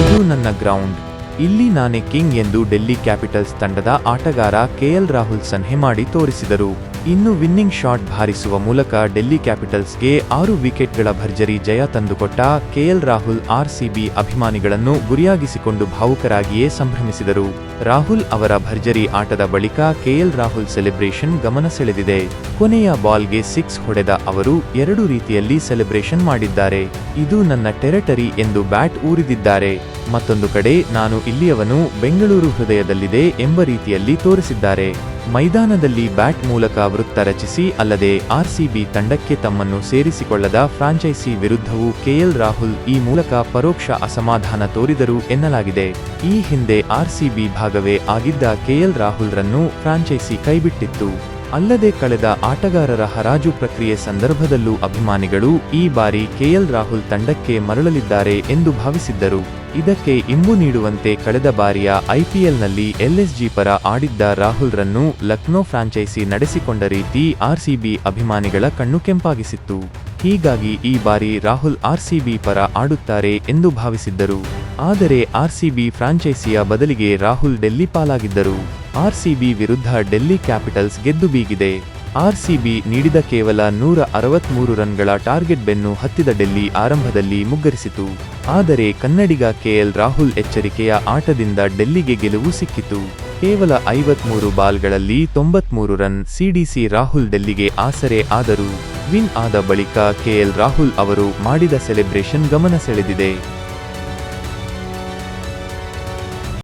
ಇದು ನನ್ನ ಗ್ರೌಂಡ್. ಇಲ್ಲಿ ನಾನೇ ಕಿಂಗ್ ಎಂದು ಡೆಲ್ಲಿ ಕ್ಯಾಪಿಟಲ್ಸ್ ತಂಡದ ಆಟಗಾರ ಕೆಎಲ್ ರಾಹುಲ್ ಸನ್ಹೆ ಮಾಡಿ ತೋರಿಸಿದರು. ಇನ್ನು ವಿನ್ನಿಂಗ್ ಶಾಟ್ ಭಾರಿಸುವ ಮೂಲಕ ಡೆಲ್ಲಿ ಕ್ಯಾಪಿಟಲ್ಸ್ಗೆ ಆರು ವಿಕೆಟ್ಗಳ ಭರ್ಜರಿ ಜಯ ತಂದುಕೊಟ್ಟ ಕೆಎಲ್ ರಾಹುಲ್ ಆರ್ಸಿಬಿ ಅಭಿಮಾನಿಗಳನ್ನು ಗುರಿಯಾಗಿಸಿಕೊಂಡು ಭಾವುಕರಾಗಿಯೇ ಸಂಭ್ರಮಿಸಿದರು. ರಾಹುಲ್ ಅವರ ಭರ್ಜರಿ ಆಟದ ಬಳಿಕ ಕೆಎಲ್ ರಾಹುಲ್ ಸೆಲೆಬ್ರೇಷನ್ ಗಮನ ಸೆಳೆದಿದೆ. ಕೊನೆಯ ಬಾಲ್ಗೆ ಸಿಕ್ಸ್ ಹೊಡೆದ ಅವರು ಎರಡು ರೀತಿಯಲ್ಲಿ ಸೆಲೆಬ್ರೇಷನ್ ಮಾಡಿದ್ದಾರೆ. ಇದು ನನ್ನ ಟೆರಿಟರಿ ಎಂದು ಬ್ಯಾಟ್ ಊರಿದಿದ್ದಾರೆ. ಮತ್ತೊಂದು ಕಡೆ ನಾನು ಇಲ್ಲಿಯವನು ಬೆಂಗಳೂರು ಹೃದಯದಲ್ಲಿದೆ ಎಂಬ ರೀತಿಯಲ್ಲಿ ತೋರಿಸಿದ್ದಾರೆ. ಮೈದಾನದಲ್ಲಿ ಬ್ಯಾಟ್ ಮೂಲಕ ವೃತ್ತ ರಚಿಸಿ ಅಲ್ಲದೆ ಆರ್ಸಿಬಿ ತಂಡಕ್ಕೆ ತಮ್ಮನ್ನು ಸೇರಿಸಿಕೊಳ್ಳದ ಫ್ರಾಂಚೈಸಿ ವಿರುದ್ಧವೂ ಕೆಎಲ್ ರಾಹುಲ್ ಈ ಮೂಲಕ ಪರೋಕ್ಷ ಅಸಮಾಧಾನ ತೋರಿದರು ಎನ್ನಲಾಗಿದೆ. ಈ ಹಿಂದೆ ಆರ್ಸಿಬಿ ಭಾಗವೇ ಆಗಿದ್ದ ಕೆಎಲ್ ರಾಹುಲ್ರನ್ನು ಫ್ರಾಂಚೈಸಿ ಕೈಬಿಟ್ಟಿತ್ತು. ಅಲ್ಲದೆ ಕಳೆದ ಆಟಗಾರರ ಹರಾಜು ಪ್ರಕ್ರಿಯೆ ಸಂದರ್ಭದಲ್ಲೂ ಅಭಿಮಾನಿಗಳು ಈ ಬಾರಿ ಕೆಎಲ್ ರಾಹುಲ್ ತಂಡಕ್ಕೆ ಮರಳಲಿದ್ದಾರೆ ಎಂದು ಭಾವಿಸಿದ್ದರು. ಇದಕ್ಕೆ ಇಂಬು ನೀಡುವಂತೆ ಕಳೆದ ಬಾರಿಯ ಐಪಿಎಲ್ನಲ್ಲಿ ಎಲ್ಎಸ್ಜಿ ಪರ ಆಡಿದ್ದ ರಾಹುಲ್ರನ್ನು ಲಕ್ನೋ ಫ್ರಾಂಚೈಸಿ ನಡೆಸಿಕೊಂಡ ರೀತಿ ಆರ್ಸಿಬಿ ಅಭಿಮಾನಿಗಳ ಕಣ್ಣು ಕೆಂಪಾಗಿಸಿತ್ತು. ಹೀಗಾಗಿ ಈ ಬಾರಿ ರಾಹುಲ್ ಆರ್ಸಿಬಿ ಪರ ಆಡುತ್ತಾರೆ ಎಂದು ಭಾವಿಸಿದ್ದರು. ಆದರೆ ಆರ್ಸಿಬಿ ಫ್ರಾಂಚೈಸಿಯ ಬದಲಿಗೆ ರಾಹುಲ್ ಡೆಲ್ಲಿ ಪಾಲಾಗಿದ್ದರು. ಆರ್ಸಿಬಿ ವಿರುದ್ಧ ಡೆಲ್ಲಿ ಕ್ಯಾಪಿಟಲ್ಸ್ ಗೆದ್ದು ಬೀಗಿದೆ. ಆರ್ಸಿಬಿ ನೀಡಿದ ಕೇವಲ ನೂರ ಅರವತ್ಮೂರು ರನ್ಗಳ ಟಾರ್ಗೆಟ್ ಬೆನ್ನು ಹತ್ತಿದ ಡೆಲ್ಲಿ ಆರಂಭದಲ್ಲಿ ಮುಗ್ಗರಿಸಿತು. ಆದರೆ ಕನ್ನಡಿಗ ಕೆಎಲ್ ರಾಹುಲ್ ಎಚ್ಚರಿಕೆಯ ಆಟದಿಂದ ಡೆಲ್ಲಿಗೆ ಗೆಲುವು ಸಿಕ್ಕಿತು. ಕೇವಲ ಐವತ್ಮೂರು ಬಾಲ್ಗಳಲ್ಲಿ ತೊಂಬತ್ಮೂರು ರನ್ ಸಿಡಿಸಿ ರಾಹುಲ್ ಡೆಲ್ಲಿಗೆ ಆಸರೆ ಆದರು. ವಿನ್ ಆದ ಬಳಿಕ ಕೆಎಲ್ ರಾಹುಲ್ ಅವರು ಮಾಡಿದ ಸೆಲೆಬ್ರೇಷನ್ ಗಮನ ಸೆಳೆದಿದೆ.